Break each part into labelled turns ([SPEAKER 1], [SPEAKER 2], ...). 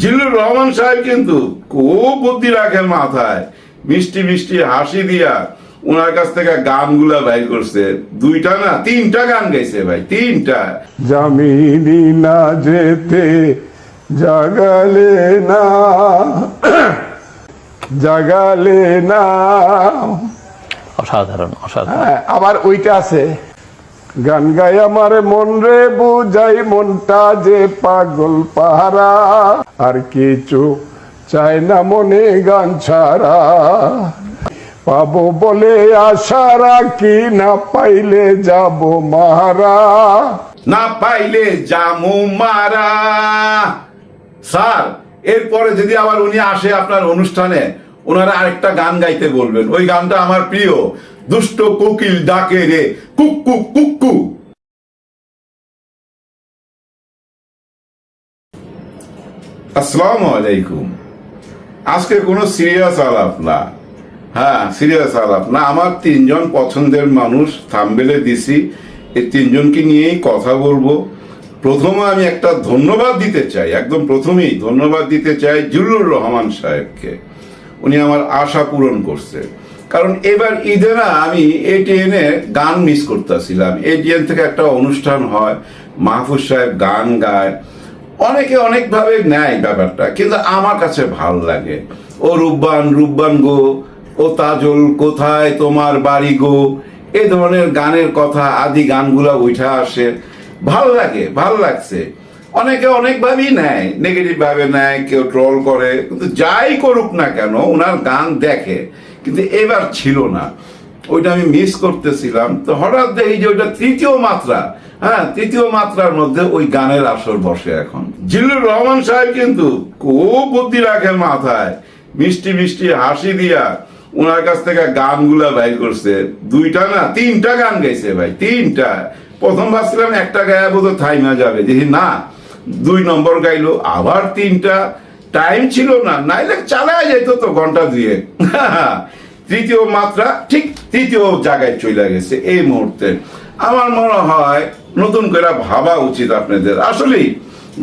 [SPEAKER 1] জিল্লুর রহমান সাহেব কিন্তু খুব বুদ্ধি রাখেন মাথায়। মিষ্টি মিষ্টি হাসি দিয়া ওনার কাছ থেকে গানগুলা বাইর করছে। দুইটা না তিনটা গান গাইছে ভাই তিনটা।
[SPEAKER 2] জামিনি না যেতে জাগালে না জাগালে না।
[SPEAKER 3] অসাধারণ অসাধারণ।
[SPEAKER 2] হ্যাঁ, আবার ওইটা আছে। গান গাই আমার মন রে, বুঝাই মনটা যে পাগল পাহারা। আর কিছু চায় না মনে গান ছাড়া। পাবো বলে আশা রাখি, না পাইলে যাব মারা
[SPEAKER 1] না পাইলে জামু মারা। স্যার, এরপরে যদি আবার উনি আসে আপনার অনুষ্ঠানে ওনারা আরেকটা গান গাইতে বলবেন। ওই গানটা আমার প্রিয়। দুষ্ট কোকিল ডাকে রে কুক্কু কুক্কু আসসালামু আলাইকুম। আজকে কোনো সিরিয়াস আলাপ না। হ্যাঁ সিরিয়াস আলাপ না, আমার তিনজন পছন্দের মানুষ থামবেলে দিছি। এই তিনজনকে নিয়েই কথা বলব। প্রথমে আমি একটা ধন্যবাদ দিতে চাই, একদম প্রথমেই ধন্যবাদ দিতে চাই জুলুর রহমান সাহেবকে। উনি আমার আশা পূরণ করছে। কারণ এবার ঈদে না আমি এটিএনে গান মিস করতেছিলাম। এটিএন থেকে একটা অনুষ্ঠান হয়, মাহফুজ সাহেব গান গায়। অনেকে অনেকভাবে নেয় ব্যাপারটা, কিন্তু আমার কাছে ভালো লাগে। ও রূপবান রূপবান গো, ও তাজল, কোথায় তোমার বাড়ি গো? এ ধরনের গানের কথা, আদি গানগুলা উঠা আসে। ভালো লাগে, ভালো লাগছে। অনেকে অনেকভাবেই নেয় নেগেটিভ ভাবে নেয়, কেউ ট্রল করে, কিন্তু যাই করুক না কেন ওনার গান দেখে। কিন্তু এবার ছিল না। ওইটা আমি মিস করতেছিলাম। তো হঠাৎ দেখি যে ওইটা তৃতীয় মাত্রা। হ্যাঁ তৃতীয় মাত্রার মধ্যে ওই গানের আসর বসে এখন। জিল্লুর রহমান সাহেব কিন্তু খুব বুদ্ধি রাখেন মাথায়। মিষ্টি মিষ্টি হাসি দিয়া ওনার কাছ থেকে গানগুলা বাইর করছে। দুইটা না, তিনটা গান গাইছে ভাই, তিনটা। প্রথম ভাবছিলাম একটা গায়ে বোধ থাইমা যাবে। দেখি না, দুই নম্বর গাইলো, আবার তিনটা। টাইম ছিল না, নাইলে চালায় যেত তো ঘণ্টা দুয়ে তৃতীয় মাত্রা ঠিক তৃতীয় জায়গায় চলে গেছে এই মুহূর্তে। আমার মনে হয় নতুন করে ভাবা উচিত আপনাদের। আসলেই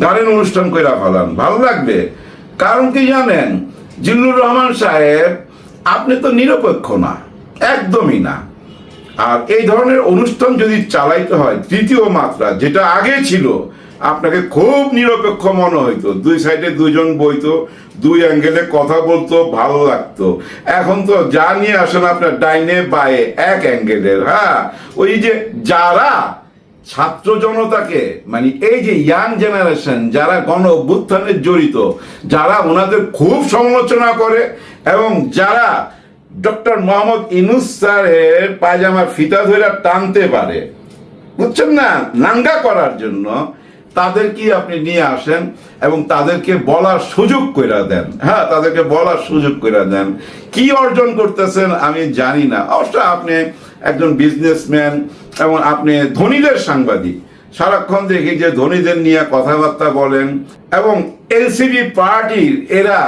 [SPEAKER 1] গানের অনুষ্ঠান করে ফেলান, ভালো লাগবে। কারণ কি জানেন, জিল্লুর রহমান সাহেব, আপনি তো নিরপেক্ষ না, একদমই না। আর এই ধরনের অনুষ্ঠান যদি চালাইতে হয় তৃতীয় মাত্রা, যেটা আগে ছিল আপনাকে খুব নিরপেক্ষ মনে হইতো। দুই সাইডে দুইজন বইতো, দুই অ্যাঙ্গেলে কথা বলতো, ভালো লাগতো। এখন তো যা নিয়ে আসেন আপনার ডাইনে বায়ে এক অ্যাঙ্গেলের হ্যাঁ? ওই যে যারা ছাত্র জনতাকে মানে এই যে ইয়াং জেনারেশন, যারা গণ অভ্যুত্থানে জড়িত, যারা ওনাদের খুব সমালোচনা করে এবং যারা ডক্টর মোহাম্মদ ইনুস স্যারের পায়জামার ফিতা ধরে টানতে পারে, বুঝছেন না? নাঙ্গা করার জন্য তাদের কি আপনি নিয়ে আসেন এবং তাদেরকে বলার সুযোগ করে দেন? হ্যাঁ তাদেরকে বলার সুযোগ করে দেন। কি অর্জন করতেছেন আমি জানি না। অবশ্য আপনি একজন বিজনেসম্যান এবং আপনি ধনীদের সাংবাদিক। সারাক্ষণ দেখি যে ধনীদের নিয়ে কথাবার্তা বলেন এবং এলসিবি পার্টির এরা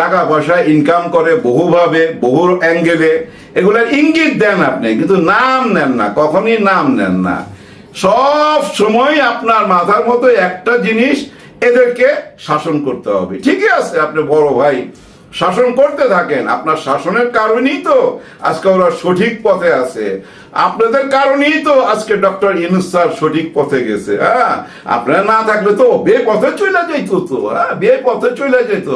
[SPEAKER 1] টাকা পয়সা ইনকাম করে বহুভাবে, বহু অ্যাঙ্গেলে এগুলোর ইঙ্গিত দেন আপনি, কিন্তু নাম নেন না, কখনই নাম নেন না। সব সময় আপনার মাথার মতো একটা জিনিস এদেরকে শাসন করতে হবে। ঠিকই আছে, আপনি বড় ভাই। শাসন করতে থাকেন, আপনার শাসনের কারণেই তো আজকে ওরা সঠিক পথে আছে। আপনাদের কারণেই তো আজকে ডক্টর ইনুস স্যার সঠিক পথে গেছে হ্যাঁ? আপনারা না থাকলে তো বে পথে চলে যেত তো হ্যাঁ? বে পথে চলে যেত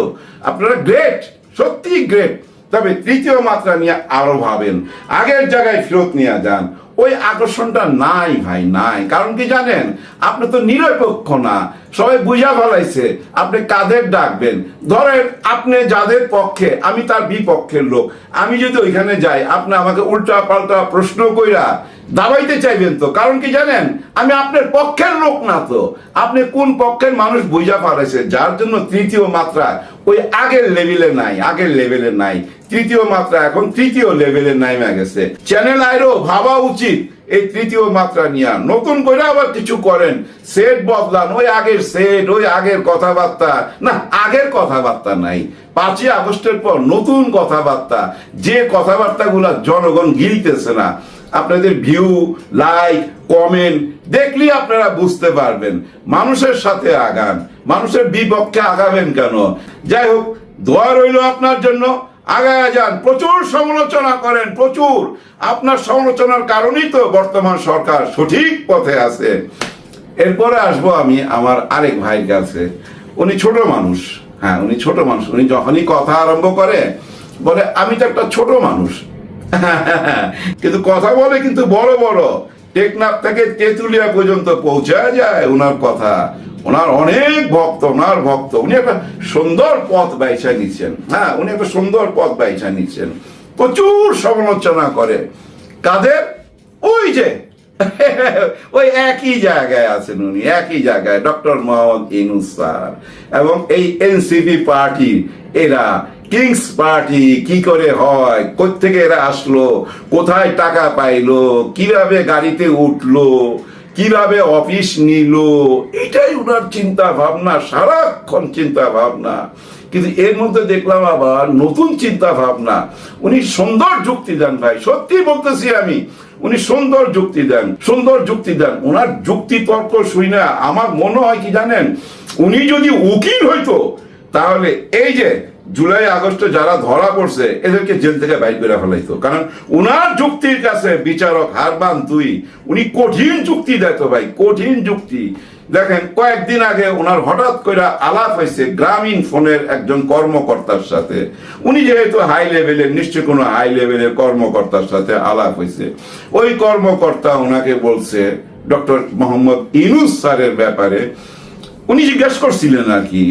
[SPEAKER 1] আপনারা গ্রেট সত্যি গ্রেট তবে তৃতীয় মাত্রা নিয়ে আরও ভাবেন। আগের জায়গায় ফেরত নিয়ে যান। ওই আকর্ষণটা নাই ভাই, নাই। কারণ কি জানেন? আপনি তো নিরপেক্ষ না। সবাই বুঝা ফেলাইছে, আপনি কাদের ডাকবেন? ধরেন আপনি যাদের পক্ষে, আমি তার বিপক্ষের লোক। আমি যদি ওইখানে যাই, আপনি আমাকে উল্টা পাল্টা প্রশ্ন কইরা দাবাইতে চাইবেন তো। কারণ কি জানেন? আমি আপনার পক্ষের লোক না তো। আপনি কোন পক্ষের মানুষ বুঝা পারাইছে যার জন্য তৃতীয় মাত্রা ওই আগের লেভেলে নাই, আগের লেভেলে নাই। তৃতীয় মাত্রা এখন তৃতীয় লেভেলে নাইমা গেছে। চ্যানেল আইরও ভাবা উচিত এই তৃতীয় মাত্রা নিয়ে। নতুন করে আবার কিছু করেন। সেট বদলান, ওই আগের সেট ওই আগের কথাবার্তা। না, আগের কথাবার্তা নাই। পাঁচই আগস্টের পর নতুন কথাবার্তা। যে কথাবার্তাগুলা জনগণ গিলতেছে না। আপনাদের ভিউ লাইক কমেন্ট দেখলেই আপনারা বুঝতে পারবেন। মানুষের সাথে আগান। মানুষের বিপক্ষে আগাবেন কেন? যাই হোক, দোয়া রইল আপনার জন্য। আগায় যান, প্রচুর সমালোচনা করেন, প্রচুর। আপনার সমালোচনার কারণেই তো বর্তমান সরকার সঠিক পথে আছে। এরপরে আসব আমি আমার আরেক ভাইয়ের কাছে। উনি ছোট মানুষ হ্যাঁ উনি ছোট মানুষ। উনি যখনই কথা আরম্ভ করে, বলে, আমি তো একটা ছোট মানুষ। কিন্তু কথা বলে কিন্তু বড় বড়। টেকনাফ থেকে তেঁতুলিয়া পর্যন্ত পৌঁছা যায় ওনার কথা। ওনার অনেক ভক্ত, ওনার ভক্ত। উনি একটা সুন্দর পথ বাইছা নিচ্ছেন। হ্যাঁ উনি একটা সুন্দর পথ বাইছা নিচ্ছেন। প্রচুর সমালোচনা করে। কাদের? ওই যে, ওই একই জায়গায় আছেন উনি, একই জায়গায়। ডক্টর মোহাম্মদ ইনুস স্যার এবং এই এনসিপি পার্টি, এরা কিংস পার্টি কি করে হয় কোথেকে এরা আসলো, কোথায় টাকা পাইলো, কীভাবে গাড়িতে উঠল কীভাবে অফিস নিল? এটাই ওনার চিন্তা ভাবনা সারাক্ষণ চিন্তা ভাবনা কিন্তু এর মধ্যে দেখলাম আবার নতুন চিন্তা ভাবনা উনি সুন্দর যুক্তি দেন ভাই, সত্যি বলতেছি আমি, উনি সুন্দর যুক্তি দেন, সুন্দর যুক্তি দেন। ওনার যুক্তি তর্ক শুই না, আমার মনে হয় কি জানেন, উনি যদি উকিল হইতো, তাহলে এই যে জুলাই, আগস্টে যারা ধরা পড়ছে, এদেরকে জেল থেকে বাইর করে ফেলাইতো। কারণ উনার যুক্তির কাছে বিচারক হারবান তুই উনি কঠিন যুক্তি দেয় তো ভাই, কঠিন যুক্তি। দেখেন, কয়েকদিন আগে ওনার হঠাৎ করে আলাপ হয়েছে গ্রামীণ ফোনের একজন কর্মকর্তার সাথে। উনি যেহেতু হাই লেভেলের নিশ্চয় কোনো হাই লেভেলের কর্মকর্তার সাথে আলাপ হয়েছে ওই কর্মকর্তা ওনাকে বলছে, ডক্টর মোহাম্মদ ইনুস স্যারের ব্যাপারে, উনি জিজ্ঞেস করছিলেন আর কি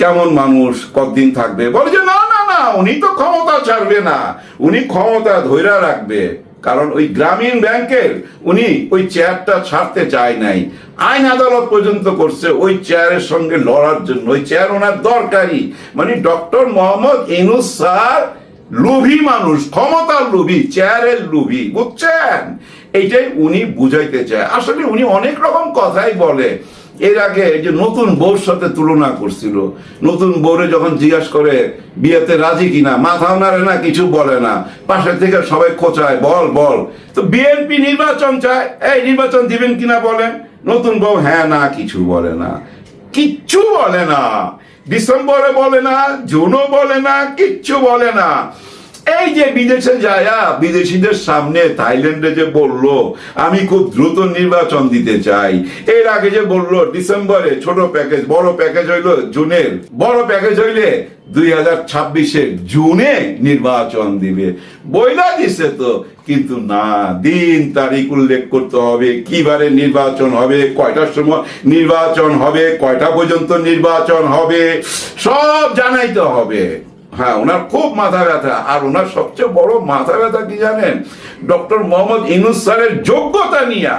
[SPEAKER 1] কেমন মানুষ, কতদিন থাকবে? বলে যে, না না না, উনি তো ক্ষমতা ছাড়বে না। উনি ক্ষমতা ধৈরা রাখবে। কারণ ওই গ্রামীণ ব্যাংকের উনি ওই চেয়ারটা ছাড়তে চায় নাই। আইন আদালত পর্যন্ত করছে ওই চেয়ারের সঙ্গে লড়ার জন্য। ওই চেয়ার ওনার দরকারি। মানে ডক্টর মোহাম্মদ ইনুস স্যার লোভী মানুষ, ক্ষমতার লোভী চেয়ারের লোভী, বুঝছেন? এইটাই উনি বুঝাইতে চায়। আসলে উনি অনেক রকম কথাই বলে। এর আগে যে নতুন বউর সাথে তুলনা করছিল, নতুন বউরে যখন জিজ্ঞাস করে, বিয়েতে রাজি কিনা? মাথাও নাড়ে না, কিছু বলে না। পাশে থেকে সবাই খোঁচায়, বল বল। তো বিএনপি নির্বাচন চায়, এই নির্বাচন দিবেন কিনা বলেন? নতুন বউ হ্যাঁ না, কিছু বলে না। কিচ্ছু বলে না। ডিসেম্বরে বলে না, জুনও বলে না, কিচ্ছু বলে না। এই যে বিদেশে যায়া, বিদেশিদের সামনে থাইল্যান্ডে যে বলল, আমি খুব দ্রুত নির্বাচন দিতে চাই। এর আগে যে বলল, ডিসেম্বরে ছোট প্যাকেজ, বড় প্যাকেজ হইল জুনের। বড় প্যাকেজ হইলে দুই হাজার ছাব্বিশে জুনে নির্বাচন দিবে। বইলা দিছে তো, কিন্তু না, দিন, তারিখ উল্লেখ করতে হবে, কিবারে নির্বাচন হবে, কয়টার সময় নির্বাচন হবে, কয়টা পর্যন্ত নির্বাচন হবে, সব জানাইতে হবে। হ্যাঁ ওনার খুব মাথা ব্যথা। আর ওনার সবচেয়ে বড় মাথা ব্যথা কি জানেন? ডক্টর মোহাম্মদ ইনুস স্যারের যোগ্যতা নিয়ে।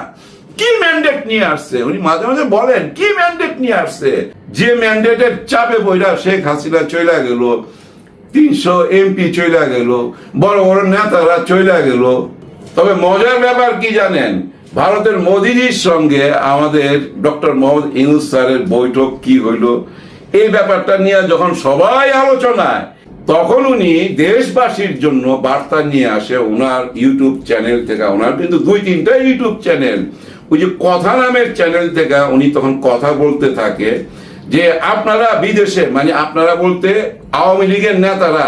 [SPEAKER 1] কি ম্যান্ডেট নিয়ে আসছে? উনি মাঝে মাঝে বলেন, কি ম্যান্ডেট নিয়ে আসছে? যে ম্যান্ডেটের চাপে বইরা শেখ হাসিনা চলে গেল, তিনশো এমপি চলে গেল, বড় বড় নেতারা চলে গেল। তবে মজার ব্যাপার কি জানেন? ভারতের মোদিজির সঙ্গে আমাদের ডক্টর মোহাম্মদ ইনুস স্যারের বৈঠক কি হইল? এই ব্যাপারটা নিয়ে যখন সবাই আলোচনায় তখন উনি দেশবাসীর জন্য বার্তা নিয়ে আসে ওনার ইউটিউব চ্যানেল থেকে। ওনার কিন্তু দুই তিনটা ইউটিউব চ্যানেল। ওই যে কথা নামের চ্যানেল থেকে উনি তখন কথা বলতে থাকে যে, আপনারা বিদেশে মানে আপনারা বলতে আওয়ামী লীগের নেতারা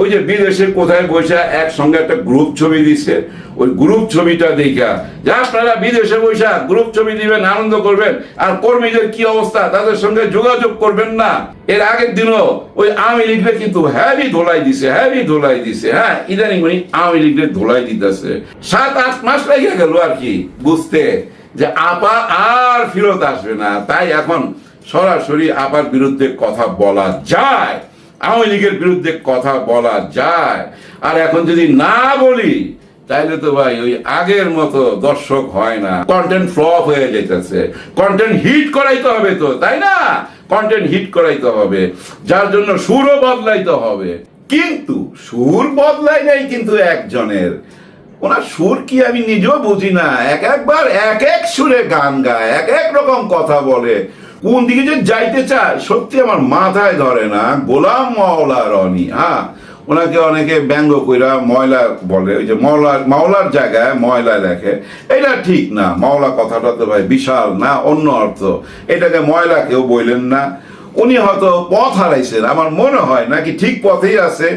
[SPEAKER 1] ওই যে বিদেশে কোথায় বসে একসঙ্গে একটা গ্রুপ ছবি দিচ্ছে, ওই গ্রুপ ছবিটা দেখা। যে আপনারা বিদেশে বসে গ্রুপ ছবি দিবেন, আনন্দ করবেন, আর কর্মীদের কি অবস্থা, তাদের সঙ্গে যোগাযোগ করবেন না। এর আগের দিনও ওই আওয়ামী লীগরে কিন্তু হ্যাভি ধোলাই দিছে হ্যাভি ধোলাই দিছে হ্যাঁ? ইদানিং উনি আওয়ামী লীগরে ধোলাই দিতেছে। সাত, আট মাস লেগে গেল আর কি, বুঝতে। যে আপা আর ফিরত আসবে না, তাই এখন সরাসরি আপার বিরুদ্ধে কথা বলা যায়। আওয়ামী লীগের বিরুদ্ধে কথা বলা যায়। আর এখন যদি না বলি, তাইলে তো ভাই ওই আগের মতো দর্শক হয় না। কন্টেন্ট ফ্লপ হয়ে যেতেছে। কন্টেন্ট হিট করাইতে হবে তো, তাই না? কন্টেন্ট হিট করাইতে হবে। যার জন্য সুরও বদলাইতে হবে। কিন্তু সুর বদলাই নাই কিন্তু একজনের। ওনার সুর কি আমি নিজেও বুঝি না। এক একবার এক এক সুরে গান গায়, এক এক রকম কথা বলে। কোন দিকে যে যাইতে চায়, সত্যি আমার মাথায় ধরে না। গোলাম মাওলা রনি হ্যাঁ? ওনাকে অনেকে ব্যঙ্গ কইরা ময়লা বলে, ওই যে ময়লা, মাওলার জায়গায় ময়লা লেখে। এটা ঠিক না, মাওলা কথাটা তো ভাই বিশাল না, অন্য অর্থ। এটাকে ময়লা কেউ বললেন না। উনি হয়তো পথ হারাইছেন, আমার মনে হয়, নাকি ঠিক পথেই আছে।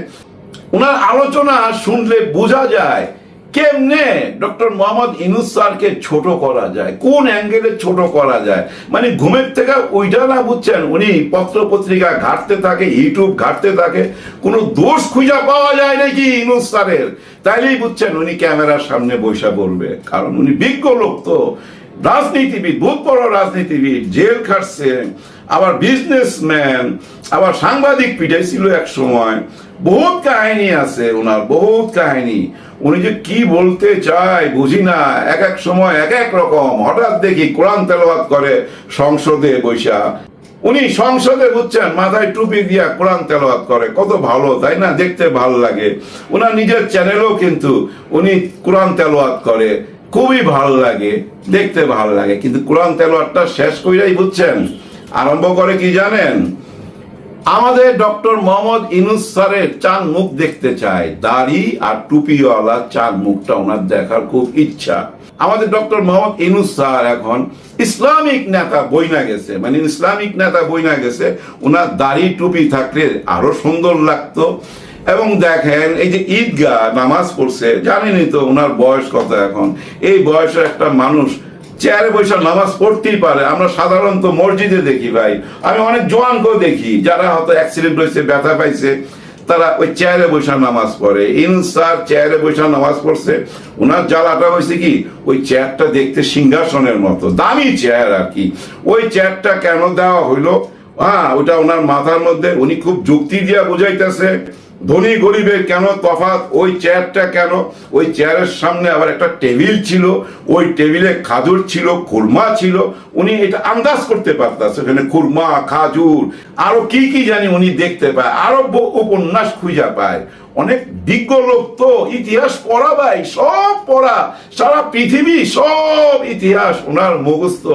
[SPEAKER 1] ওনার আলোচনা শুনলে বোঝা যায় কেমনে ডক্টর মোহাম্মদ ইনুস স্যারকে ছোট করা যায়? কোন অ্যাঙ্গেলে ছোট করা যায়? মানে ঘুমের থেকে ওইটা না বুঝছেন? উনি পত্র পত্রিকা ঘাটতে থাকে, ইউটিউব ঘাটতে থাকে, কোনো দোষ খুঁজে পাওয়া যায় নাকি ইনুস স্যারের? তাইলেই বুঝছেন উনি ক্যামেরার সামনে বৈশা বলবে। কারণ উনি বিজ্ঞ লোক তো। রাজনীতিবিদ বহুত বড় রাজনীতিবিদ, জেল খাটছে, আবার বিজনেসম্যান আবার সাংবাদিক পিটাইছিল এক সময়। বহুত কাহিনী আছে ওনার, বহুত কাহিনী। উনি যে কি বলতে চায় বুঝি না। এক এক সময় এক এক রকম। হঠাৎ দেখি কোরআন তেলাওয়াত করে সংসদে বৈশা। উনি সংসদে বুঝছেন, মাথায় টুপি দিয়া কোরআন তেলাওয়াত করে। কত ভালো, তাই না? দেখতে ভালো লাগে। ওনার নিজের চ্যানেলও কিন্তু উনি কোরআন তেলাওয়াত করে। খুবই ভালো লাগে, দেখতে ভালো লাগে। কিন্তু কোরআন তেলাওয়াতটা শেষ কইরাই বুঝছেন। আরম্ভ করে কি জানেন? আমাদের ডক্টর মোহাম্মদ ইনুস স্যারের চান মুখ দেখতে চায় দাড়ি আর টুপিওয়ালা চান মুখটা ওনার দেখার খুব ইচ্ছা। আমাদের ডক্টর মোহাম্মদ ইনুস স্যার এখন ইসলামিক নেতা বইনা গেছে। মানে ইসলামিক নেতা বইনা গেছে। ওনার দাড়ি, টুপি থাকলে আরও সুন্দর লাগতো। এবং দেখেন, এই যে ঈদগাহ নামাজ পড়ছে, জানেনই তো ওনার বয়স কত এখন। এই বয়সের একটা মানুষ চেয়ারে বসে নামাজ পড়তেই পারে। আমরা সাধারণত মসজিদে দেখি ভাই। আমি অনেক জোয়ানকেও দেখি, যারা হয়তো অ্যাক্সিডেন্ট হয়েছে, ব্যথা পাইছে, তারা ওই চেয়ারে বসে নামাজ পড়ে। ইনসার চেয়ারে বসে নামাজ পড়ছে ওনার জ্বালাটা হয়েছে কি? ওই চেয়ারটা দেখতে সিংহাসনের মতো, দামি চেয়ার আর কি। ওই চেয়ারটা কেন দেওয়া হইল? হ্যাঁ ওটা ওনার মাথার মধ্যে, উনি খুব যুক্তি দিয়া বুঝাইতেছে। ধনী গরিবের কেন তফাৎ? ওই চেয়ারটা কেন? ওই চেয়ারের সামনে আবার একটা টেবিল ছিল। ওই টেবিলে খাজুর ছিল, খুরমা ছিল। উনি এটা আন্দাজ করতে পারতেন সেখানে খুরমা, খাজুর, আরও কি কি জানি উনি দেখতে পায়। আরও উপন্যাস খুঁজা পায়। অনেক বিজ্ঞ লোক তো ইতিহাস পড়া ভাই সব পড়া। সারা পৃথিবী সব ইতিহাস ওনার মুখস্থ।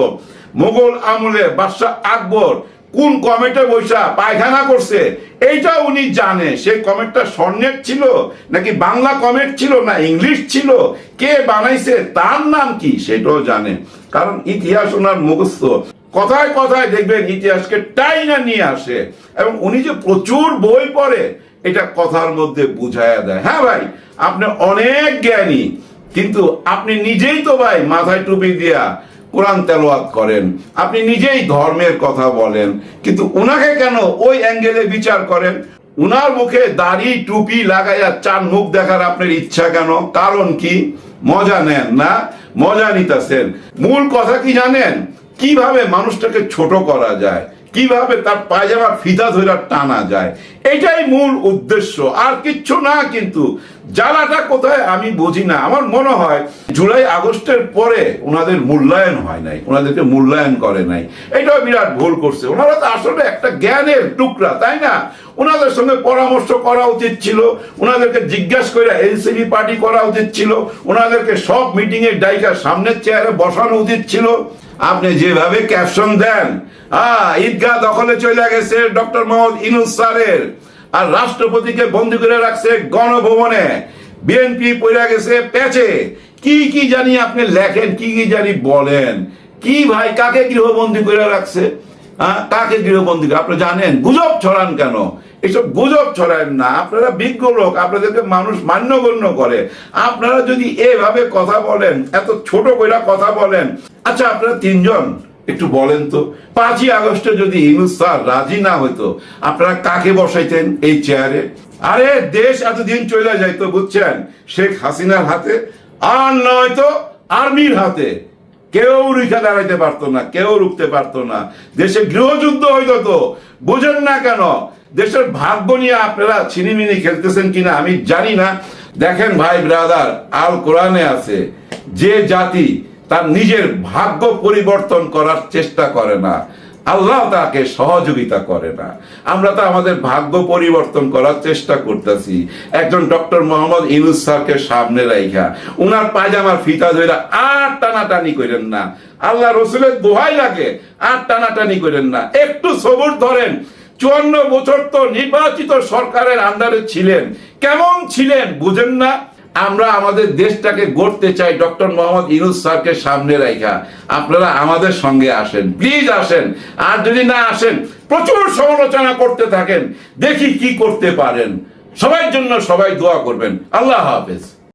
[SPEAKER 1] মোগল আমলে বাদশাহ আকবর কোন কমেটে বৈশা পায়খানা করছে? এইটা উনি জানে। সেই কমেটটা স্বর্ণের ছিল? নাকি বাংলা কমেট ছিল না ইংলিশ ছিল? কে বানাইছে? তার নাম কি? সেটাও জানে। কারণ ইতিহাস ওনার মুখস্থ। কথায় কথায় দেখবেন ইতিহাসকে টাইনা নিয়ে আসে। এবং উনি যে প্রচুর বই পড়ে, এটা কথার মধ্যে বুঝায়া দেয়। হ্যাঁ ভাই, আপনি অনেক জ্ঞানী, কিন্তু আপনি নিজেই তো ভাই মাথায় টুপি দিয়া কোরআন তেলোয়াত করেন। আপনি নিজেই ধর্মের কথা বলেন, কিন্তু উনাকে কেন ওই অ্যাঙ্গেলে বিচার করেন? উনার মুখে দাড়ি, টুপি লাগাইয়া চার মুখ দেখার আপনার ইচ্ছা কেন? কারণ কি? মজা নেন না? মজা নিতেছেন। মূল কথা কি জানেন? কীভাবে মানুষটাকে ছোট করা যায়? কীভাবে তার পায়জামার ফিতা ধরে টানা যায়? এটাই মূল উদ্দেশ্য। আর কিচ্ছু না কিন্তু, জ্বালাটা কোথায় আমি বুঝি না। আমার মনে হয় জুলাই আগস্টের পরে ওনাদের মূল্যায়ন হয় নাই, ওনাদেরকে মূল্যায়ন করে নাই। এটাও বিরাট ভুল করছে। ওনারা তো আসলে একটা জ্ঞানের টুকরা, তাই না? ওনাদের সঙ্গে পরামর্শ করা উচিত ছিল, ওনাদেরকে জিজ্ঞাসা করে এনসিপি পার্টি করা উচিত ছিল, ওনাদেরকে সব মিটিং এর ডাইকার সামনের চেয়ারে বসানো উচিত ছিল। আপনি যেভাবে ক্যাপশন দেন ঈদগাহ দখলে চলে গেছে ডক্টর মোহাম্মদ ইনুস স্যারের। আর রাষ্ট্রপতিকে বন্দি করে রাখছে গণভবনে। বিএনপি পড়ে গেছে পেছে কি কি জানি আপনি লেখেন, কি কি জানি বলেন। কি ভাই, কাকে গৃহবন্দী করে রাখছে? কাকে গৃহবন্দী? আপনি জানেন, গুজব ছড়ান কেন? এসব গুজব ছড়ান না। আপনারা বিজ্ঞ লোক, আপনাদেরকে মানুষ মান্যগণ্য করে। আপনারা যদি এভাবে কথা বলেন, এত ছোট কইরা কথা বলেন আচ্ছা আপনারা তিনজন একটু বলেন তো। পাঁচই আগস্টে যদি ইনুস স্যার রাজি না হইতো, আপনারা কাকে বসাইতেন এই চেয়ারে আরে, দেশ এতদিন চলে যাইতো, বুঝছেন? শেখ হাসিনার হাতে, আর নয়তো আর্মির হাতে। কেউ রুখে দাঁড়াইতে পারতো না, কেউ রুখতে পারতো না। দেশে গৃহযুদ্ধ হইতো তো। বুঝেন না কেন, দেশের ভাগ্য নিয়ে আপনারা ছিনিমিনি খেলতেছেন কিনা আমি জানি না। দেখেন ভাই ব্রাদার আল কোরআনে আছে, যে জাতি তার নিজের ভাগ্য পরিবর্তন করার চেষ্টা করে না। আল্লাহ তাকে সহযোগিতা করে না। আমরা তো আমাদের ভাগ্য পরিবর্তন করার চেষ্টা করতেছি। একজন ডক্টর মোহাম্মদ ইনুস স্যারকে সামনে রাইখা। উনার পায়জামার ফিতা ধরে আর টানাটানি করেন না। আল্লাহ রসুলের দোহাই লাগে, আর টানাটানি করেন না। একটু সবুর ধরেন, চুয়ান্ন বছর তো নির্বাচিত সরকারের আন্ডারে ছিলেন। কেমন ছিলেন বুঝেন না? আমরা আমাদের দেশটাকে গড়তে চাই ডক্টর মোহাম্মদ ইনুজ স্যারকে সামনে রাখা আপনারা আমাদের সঙ্গে আসেন। প্লিজ আসেন। আর যদি না আসেন, প্রচুর সমালোচনা করতে থাকেন। দেখি কি করতে পারেন। সবার জন্য সবাই দোয়া করবেন। আল্লাহ হাফেজ।